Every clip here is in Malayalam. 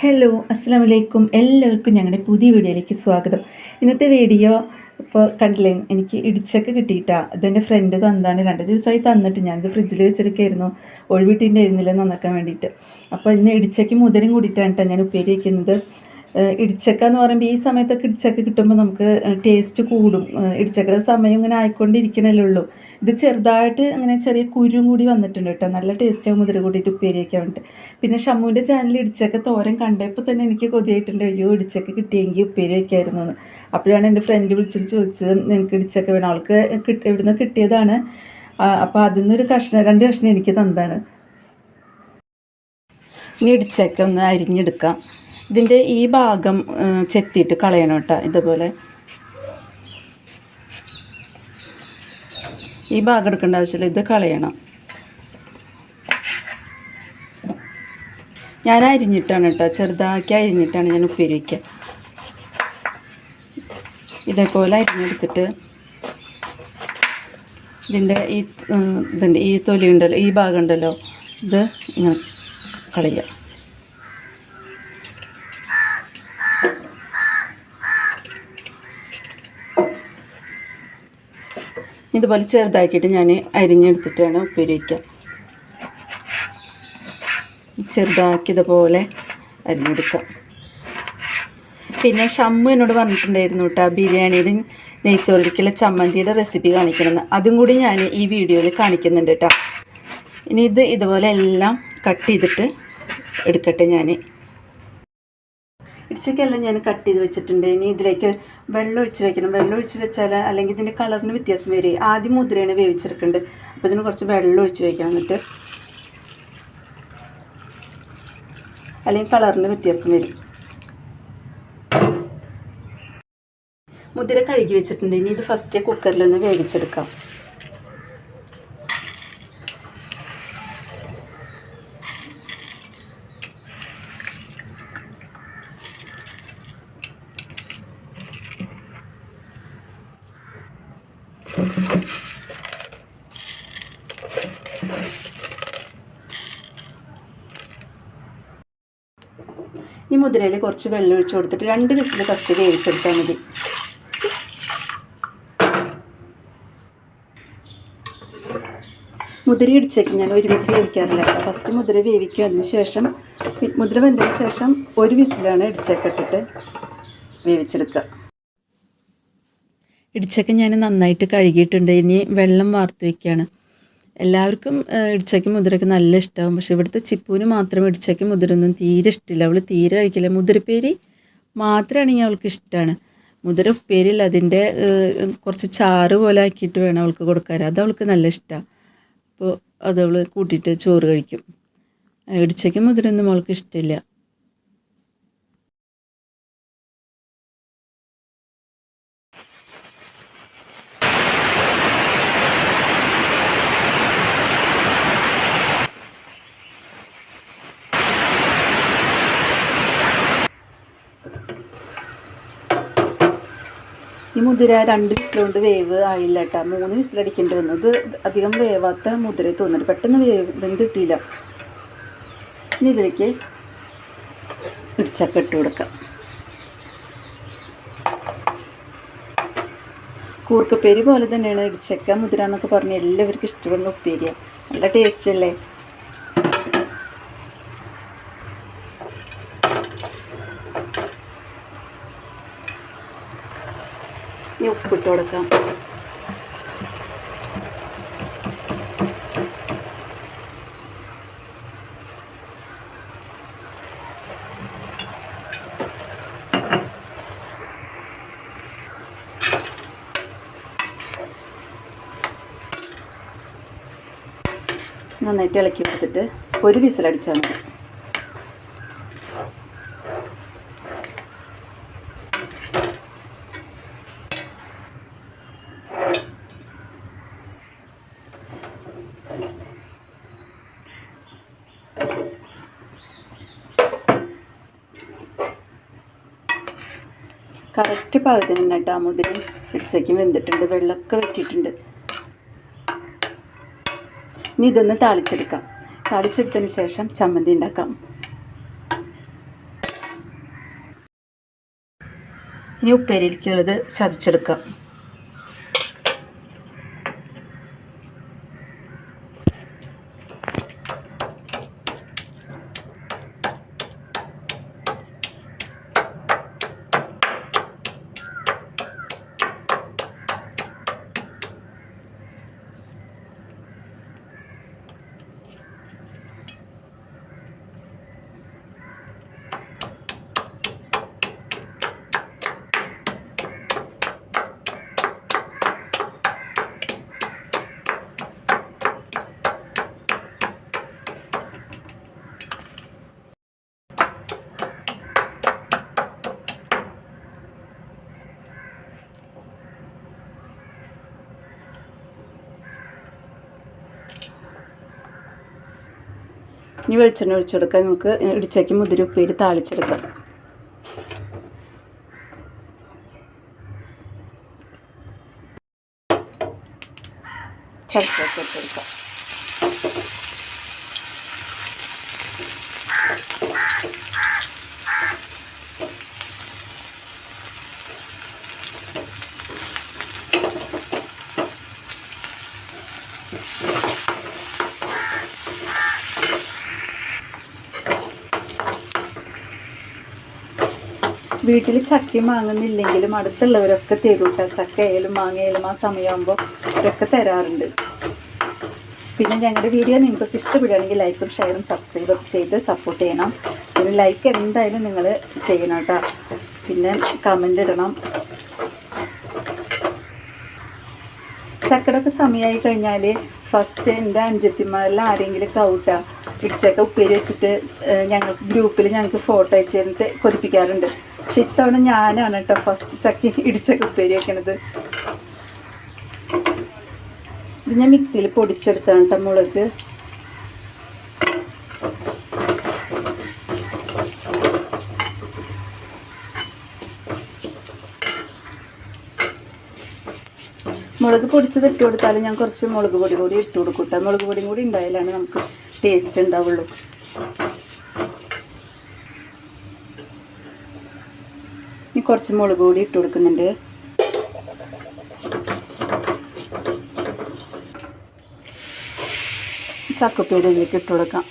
ഹലോ അസ്സാം വലൈക്കും എല്ലാവർക്കും ഞങ്ങളുടെ പുതിയ വീഡിയോയിലേക്ക് സ്വാഗതം. ഇന്നത്തെ വീഡിയോ ഇപ്പോൾ കണ്ടില്ലേ? എനിക്ക് ഇടിച്ചൊക്കെ കിട്ടിയിട്ടാ. ഇതെന്റെ ഫ്രണ്ട് തന്നാണ് രണ്ട് ദിവസമായി തന്നിട്ട് ഞാനിത് ഫ്രിഡ്ജിൽ വെച്ചിരിക്കുകയായിരുന്നു ഒഴിവിട്ടുണ്ടായിരുന്നില്ല നന്നാക്കാൻ വേണ്ടിയിട്ട്. അപ്പോൾ ഇന്ന് ഇടിച്ചയ്ക്ക് മുതലും കൂടിയിട്ടാണ് കേട്ടോ ഞാൻ ഉപ്പേരി വയ്ക്കുന്നത് ഇടിച്ചക്ക എന്ന് പറയുമ്പോൾ ഈ സമയത്തൊക്കെ ഇടിച്ചക്ക കിട്ടുമ്പോൾ നമുക്ക് ടേസ്റ്റ് കൂടും. ഇടിച്ചക്കയുടെ സമയം ഇങ്ങനെ ആയിക്കൊണ്ടിരിക്കണല്ലേ ഉള്ളൂ. ഇത് ചെറുതായിട്ട് അങ്ങനെ ചെറിയ കുരും കൂടി വന്നിട്ടുണ്ട് കേട്ടോ. നല്ല ടേസ്റ്റ് ആവും മുതിര കൂടിയിട്ട് ഉപ്പേരിയൊക്കെ വയ്ക്കാൻ പിന്നെ ഷമ്മുവിന്റെ ചാനലിൽ ഇടിച്ചക്ക തോരൻ കണ്ടപ്പോൾ തന്നെ എനിക്ക് കൊതിയായിട്ടുണ്ട്. അയ്യോ ഇടിച്ചക്ക കിട്ടിയെങ്കിൽ ഉപ്പേരി വയ്ക്കായിരുന്നു എന്ന്. അപ്പോഴാണ് എന്റെ ഫ്രണ്ട് വിളിച്ചിട്ട് ചോദിച്ചത് എനിക്ക് ഇടിച്ചക്ക വേണം? അവൾക്ക് കിട്ടി ഇവിടുന്ന് കിട്ടിയതാണ്. അപ്പോൾ അതിൽ നിന്നൊരു കഷ്ണം രണ്ട് കഷ്ണം എനിക്ക് തന്നതാണ്. ഇടിച്ചക്ക ഒന്ന് അരിഞ്ഞെടുക്കാം. ഇതിന്റെ ഈ ഭാഗം ചെത്തിയിട്ട് കളയണം കേട്ടോ ഇതുപോലെ. ഈ ഭാഗം എടുക്കേണ്ട ആവശ്യമില്ല ഇത് കളയണം. ഞാൻ അരിഞ്ഞിട്ടാണ് കേട്ടോ ചെറുതാക്കി അരിഞ്ഞിട്ടാണ് ഞാൻ ഉപയോഗിക്കുക ഇതേപോലെ അരിഞ്ഞെടുത്തിട്ട് ഇതിന്റെ ഈ ഇതിന്റെ ഈ തൊലി ഉണ്ടല്ലോ ഈ ഭാഗം ഉണ്ടല്ലോ ഇത് ഇങ്ങനെ കളയുക. ഇതുപോലെ ചെറുതാക്കിയിട്ട് ഞാൻ അരിഞ്ഞെടുത്തിട്ടാണ് ഉപ്പേരി വയ്ക്കുക അരിഞ്ഞെടുക്കുക. പിന്നെ ഷമ്മു എന്നോട് പറഞ്ഞിട്ടുണ്ടായിരുന്നു കേട്ടോ ബിരിയാണിയുടെ നെയ്ച്ചോറിലേക്കുള്ള ചമ്മന്തിയുടെ റെസിപ്പി കാണിക്കണമെന്ന്. അതും കൂടി ഞാൻ ഈ വീഡിയോയിൽ കാണിക്കുന്നുണ്ട് കേട്ടോ. ഇനി ഇത് ഇതുപോലെ എല്ലാം കട്ട് ചെയ്തിട്ട് എടുക്കട്ടെ ഞാൻ. ഇടിച്ചക്കെല്ലാം ഞാൻ കട്ട് ചെയ്ത് വെച്ചിട്ടുണ്ട്. ഇനി ഇതിലേക്ക് വെള്ളം ഒഴിച്ച് വെക്കണം. വെള്ളം ഒഴിച്ച് വെച്ചാൽ അല്ലെങ്കിൽ ഇതിന്റെ കളറിന് വ്യത്യാസം വരും. ആദ്യം മുദ്രയാണ് വേവിച്ചെടുക്കേണ്ടത് അപ്പോൾ ഇതിന് കുറച്ച് വെള്ളം ഒഴിച്ച് വെക്കണം എന്നിട്ട്. അല്ലെങ്കിൽ കളറിന് വ്യത്യാസം വരും. മുതിര കഴുകി വെച്ചിട്ടുണ്ട്. ഇനി ഇത് ഫസ്റ്റ് കുക്കറിലൊന്ന് വേവിച്ചെടുക്കാം. ഈ മുതിരയിൽ കുറച്ച് വെള്ളം ഒഴിച്ച് കൊടുത്തിട്ട് രണ്ട് വിസിൽ ഫസ്റ്റ് വേവിച്ചെടുത്താൽ മതി. മുതിര ഇടിച്ചേക്ക് ഞാൻ ഒരുമിച്ച് വേവിക്കാറില്ല. ഫസ്റ്റ് മുതിര വേവിക്കും. അതിന് ശേഷം മുദ്ര വെന്തതിന് ശേഷം ഒരു വിസിലാണ് ഇടിച്ചേക്കിട്ടിട്ട് വേവിച്ചെടുക്കുക. ഇടിച്ചക്ക ഞാൻ നന്നായിട്ട് കഴുകിയിട്ടുണ്ട്. ഇനി വെള്ളം വാർത്ത് വയ്ക്കുകയാണ് എല്ലാവർക്കും ഏഹ്, ഇടിച്ചക്ക നല്ല ഇഷ്ടമാവും പക്ഷെ ഇവിടുത്തെ ചിപ്പൂന് മാത്രം ഇടിച്ചക്ക മുതിരൊന്നും തീരെ ഇഷ്ടമില്ല അവൾ തീരെ കഴിക്കില്ല. മുതിരപ്പേരി മാത്രമാണെങ്കിൽ അവൾക്ക് ഇഷ്ടമാണ് മുതിര ഉപ്പേരിയിൽ അതിന്റെ കുറച്ച് ചാറ് പോലെ ആക്കിയിട്ട് വേണം അവൾക്ക് കൊടുക്കാൻ. അത് അവൾക്ക് നല്ല ഇഷ്ടമാണ് അപ്പോൾ അത് അവൾ കൂട്ടിയിട്ട് ചോറ് കഴിക്കും. ഇടിച്ചക്ക മുതിരൊന്നും അവൾക്ക് ഇഷ്ടമില്ല മുതിര രണ്ട് വിസിലുകൊണ്ട് വേവ് ആയില്ല കേട്ടോ മൂന്ന് വിസിലടിക്കേണ്ടി വന്നു. ഇത് അധികം വേവാത്ത മുതിര തോന്നുന്നുണ്ട് പെട്ടെന്ന് വേവ് വെന്തിട്ടില്ല ഇനി ഇതിലേക്ക് ഇടിച്ചക്ക ഇട്ട് കൊടുക്കാം. കൂർക്കപ്പേരി പോലെ തന്നെയാണ് ഇടിച്ചക്ക മുതിര എന്നൊക്കെ പറഞ്ഞ് എല്ലാവർക്കും ഇഷ്ടപ്പെടുന്ന ഉപ്പേരിയാണ് നല്ല ടേസ്റ്റ് അല്ലേ? ഇനി ഉപ്പിട്ട് കൊടുക്കാം. നന്നായിട്ട് ഇളക്കി കൊടുത്തിട്ട് ഒരു വിസിലടിച്ചാൽ മതി. കറക്റ്റ് പാകത്തിന് പകുതിന് കേട്ടോ. മുതിരി പിടിച്ചേക്ക് വെന്തിട്ടുണ്ട്. വെള്ളമൊക്കെ വെച്ചിട്ടുണ്ട് ഇനി ഇതൊന്ന് താളിച്ചെടുക്കാം. താളിച്ചെടുത്തതിന് ശേഷം ചമ്മന്തി ഉണ്ടാക്കാം. ഇനി ഉപ്പേരിക്കുള്ളത് ചതച്ചെടുക്കാം. ഇനി വെളിച്ചെണ്ണ ഒഴിച്ചെടുക്കാൻ നമുക്ക് ഇടിച്ചേക്ക് മുതിരി ഉപ്പേരി താളിച്ചെടുക്കാം. ചതച്ചൊക്കെ ഇട്ടെടുക്കാം വീട്ടിൽ ചക്കയും വാങ്ങുന്നില്ലെങ്കിലും അടുത്തുള്ളവരൊക്കെ തരും കേട്ടോ ചക്ക ആയാലും മാങ്ങയായാലും ആ സമയമാകുമ്പോൾ അവരൊക്കെ തരാറുണ്ട്. പിന്നെ ഞങ്ങളുടെ വീഡിയോ നിങ്ങൾക്ക് ഇഷ്ടപ്പെടുകയാണെങ്കിൽ ലൈക്കും ഷെയറും സബ്സ്ക്രൈബ് ചെയ്ത് സപ്പോർട്ട് ചെയ്യണം. പിന്നെ ലൈക്ക് എന്തായാലും നിങ്ങൾ ചെയ്യണം കേട്ടോ. പിന്നെ കമന്റ് ഇടണം. ചക്കടൊക്കെ സമയമായി കഴിഞ്ഞാൽ ഫസ്റ്റ് എന്റെ അഞ്ചത്തിമാരിൽ ആരെങ്കിലും കൗട്ട പിടിച്ചൊക്കെ ഉപ്പേരി വെച്ചിട്ട് ഞങ്ങൾക്ക് ഗ്രൂപ്പിൽ ഞങ്ങൾക്ക് ഫോട്ടോ അയച്ചു തന്നിട്ട് കൊതിപ്പിക്കാറുണ്ട് പക്ഷെ ഇത്തവണ ഞാനാണ് കേട്ടോ ഫസ്റ്റ് ചക്കി ഇടിച്ചൊക്കെ ഉപ്പേരി വെക്കണത് ഇത് ഞാൻ മിക്സിയിൽ പൊടിച്ചെടുത്താണ് കേട്ടോ മുളക്. മുളക് പൊടിച്ചത് ഇട്ട് കൊടുത്താലും ഞാൻ കുറച്ച് മുളക് പൊടി കൂടി ഇട്ട് കൊടുക്കും കേട്ടോ. മുളക് പൊടിയും കൂടി ഉണ്ടായാലാണ് നമുക്ക് ടേസ്റ്റ് ഉണ്ടാവുള്ളൂ. കുറച്ച് മുളക് പൊടി ഇട്ട് കൊടുക്കുന്നുണ്ട്. ചക്കപ്പേരി ഇതിലേക്ക് ഇട്ട് കൊടുക്കാം.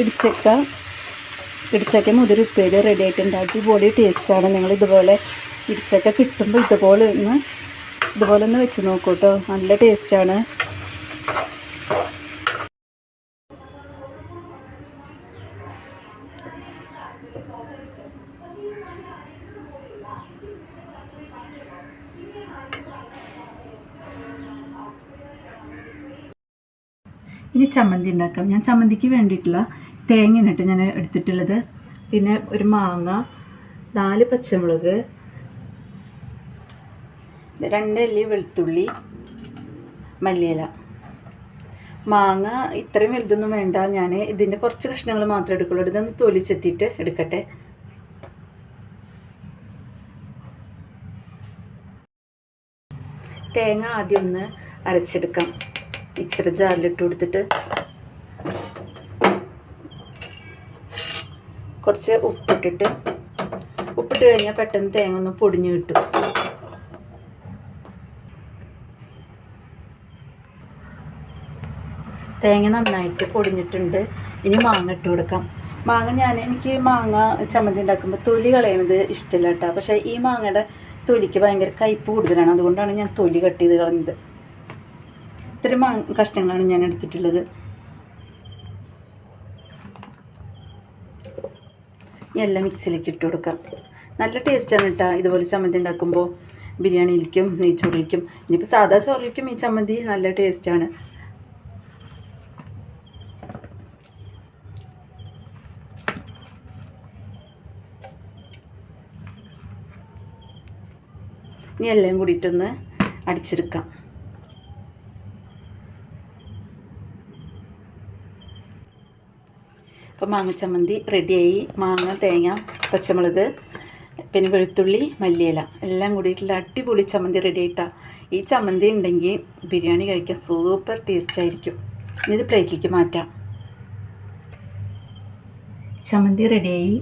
ഇടിച്ചക്ക ഇടിച്ചക്ക മുതിരി ഉപ്പേരി റെഡി ആയിട്ടുണ്ട് അടിപൊളി ടേസ്റ്റാണ് നിങ്ങൾ ഇതുപോലെ ഇടിച്ചക്ക കിട്ടുമ്പോൾ ഇതുപോലെ ഒന്ന് ഇതുപോലെ ഒന്ന് വെച്ച് നോക്കൂ കേട്ടോ നല്ല ടേസ്റ്റാണ് ഇനി ചമ്മന്തി ഉണ്ടാക്കാം. ഞാൻ ചമ്മന്തിക്ക് വേണ്ടിയിട്ടുള്ള തേങ്ങയാണ് ഞാൻ എടുത്തിട്ടുള്ളത്. പിന്നെ ഒരു മാങ്ങ നാല് പച്ചമുളക് രണ്ട് അല്ലി വെളുത്തുള്ളി മല്ലിയില. മാങ്ങ ഇത്രയും വലുതൊന്നും വേണ്ട. ഞാൻ ഇതിന്റെ കുറച്ച് കഷ്ണങ്ങൾ മാത്രമേ എടുക്കുള്ളൂ. ഇതൊന്ന് തൊലിച്ചെത്തിയിട്ട് എടുക്കട്ടെ. തേങ്ങ ആദ്യം ഒന്ന് അരച്ചെടുക്കാം. മിക്സർ ജാറിലിട്ട് കൊടുത്തിട്ട്. കുറച്ച് ഉപ്പിട്ടിട്ട് ഉപ്പിട്ട് കഴിഞ്ഞാൽ പെട്ടെന്ന് തേങ്ങ ഒന്ന് പൊടിഞ്ഞു കിട്ടും. തേങ്ങ നന്നായിട്ട് പൊടിഞ്ഞിട്ടുണ്ട്. ഇനി മാങ്ങ ഇട്ട് കൊടുക്കാം. മാങ്ങ ഞാൻ എനിക്ക് മാങ്ങ ചമ്മന്തി ഉണ്ടാക്കുമ്പോൾ തൊലി കളയണത് ഇഷ്ടമില്ല കേട്ടോ പക്ഷേ ഈ മാങ്ങയുടെ തൊലിക്ക് ഭയങ്കര കയ്പ്പ് കൂടുതലാണ്. അതുകൊണ്ടാണ് ഞാൻ തൊലി കട്ട് ചെയ്ത് കളഞ്ഞത്. ഇത്രയും മാ കഷ്ണങ്ങളാണ് ഞാൻ എടുത്തിട്ടുള്ളത്. എല്ലാം മിക്സിയിലേക്ക് ഇട്ട് കൊടുക്കാം. നല്ല ടേസ്റ്റാണ് കേട്ടോ ഇതുപോലെ ചമ്മന്തി ഉണ്ടാക്കുമ്പോൾ ബിരിയാണിയിലേക്കും നെയ്ച്ചോറിലേക്കും ഇനിയിപ്പോൾ സാധാ ചോറിലേക്കും ഈ ചമ്മന്തി നല്ല ടേസ്റ്റാണ് ഇനി എല്ലാം കൂടിയിട്ടൊന്ന് അടിച്ചെടുക്കാം. അപ്പോൾ മാങ്ങ ചമ്മന്തി റെഡിയായി മാങ്ങ തേങ്ങ പച്ചമുളക് പിന്നെ വെളുത്തുള്ളി മല്ലിയില. എല്ലാം കൂടിയിട്ടുള്ള അടിപൊളി ചമ്മന്തി റെഡി ആയിട്ടാ. ഈ ചമ്മന്തി ഉണ്ടെങ്കിൽ ബിരിയാണി കഴിക്കാൻ സൂപ്പർ ടേസ്റ്റ് ആയിരിക്കും. ഇത് പ്ലേറ്റിലേക്ക് മാറ്റാം. ചമ്മന്തി റെഡിയായി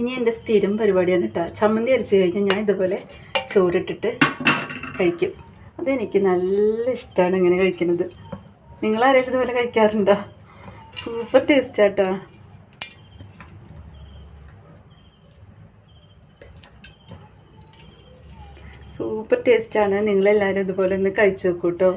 ഇനി എന്റെ സ്ഥിരം പരിപാടിയാണ് കേട്ടോ. ചമ്മന്തി അരച്ച് കഴിഞ്ഞാൽ ഞാൻ ഇതുപോലെ ചോറിട്ടിട്ട് കഴിക്കും. അതെനിക്ക് നല്ല ഇഷ്ടമാണ് ഇങ്ങനെ കഴിക്കുന്നത്. നിങ്ങളാരെങ്കിലും ഇതുപോലെ കഴിക്കാറുണ്ടോ? സൂപ്പർ ടേസ്റ്റ് ആട്ടോ. സൂപ്പർ ടേസ്റ്റാണ് നിങ്ങളെല്ലാവരും ഇതുപോലെ ഒന്ന് കഴിച്ചു നോക്കൂ കേട്ടോ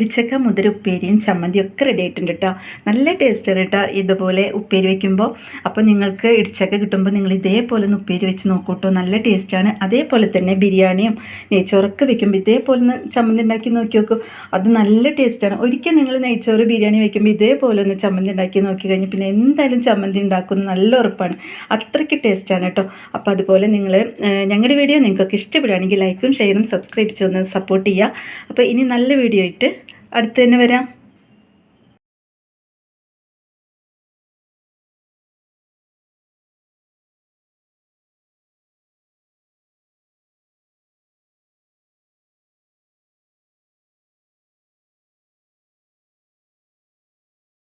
ഇടിച്ചക്ക മുതിര ഉപ്പേരിയും ചമ്മന്തിയും ഒക്കെ റെഡി ആയിട്ടുണ്ട് കേട്ടോ നല്ല ടേസ്റ്റാണ് കേട്ടോ ഇതുപോലെ ഉപ്പേരി വെക്കുമ്പോൾ അപ്പോൾ നിങ്ങൾക്ക് ഇടിച്ചക്ക കിട്ടുമ്പോൾ നിങ്ങൾ ഇതേപോലെ ഒന്ന് ഉപ്പേരി വെച്ച് നോക്കൂട്ടോ. നല്ല ടേസ്റ്റാണ് അതേപോലെ തന്നെ ബിരിയാണിയും നെയ്ച്ചോറൊക്കെ വെക്കുമ്പോൾ ഇതേപോലെ ഒന്ന് ചമ്മന്തി ഉണ്ടാക്കി നോക്കി നോക്കൂ. അത് നല്ല ടേസ്റ്റാണ് ഒരിക്കൽ നിങ്ങൾ നെയ്ച്ചോറ് ബിരിയാണി വെക്കുമ്പോൾ ഇതേപോലെ ഒന്ന് ചമ്മന്തി ഉണ്ടാക്കി നോക്കി കഴിഞ്ഞ് പിന്നെ എന്തായാലും ചമ്മന്തി ഉണ്ടാക്കുന്നത് നല്ല ഉറപ്പാണ്. അത്രയ്ക്ക് ടേസ്റ്റാണ് കേട്ടോ അപ്പോൾ അതുപോലെ നിങ്ങൾ ഞങ്ങളുടെ വീഡിയോ നിങ്ങൾക്കൊക്കെ ഇഷ്ടപ്പെടുകയാണെങ്കിൽ ലൈക്കും ഷെയറും സബ്സ്ക്രൈബ് ചെയ്യുന്നത് സപ്പോർട്ട് ചെയ്യുക. അപ്പോൾ ഇനി നല്ല വീഡിയോ ആയിട്ട് അടുത്ത് തന്നെ വരാം.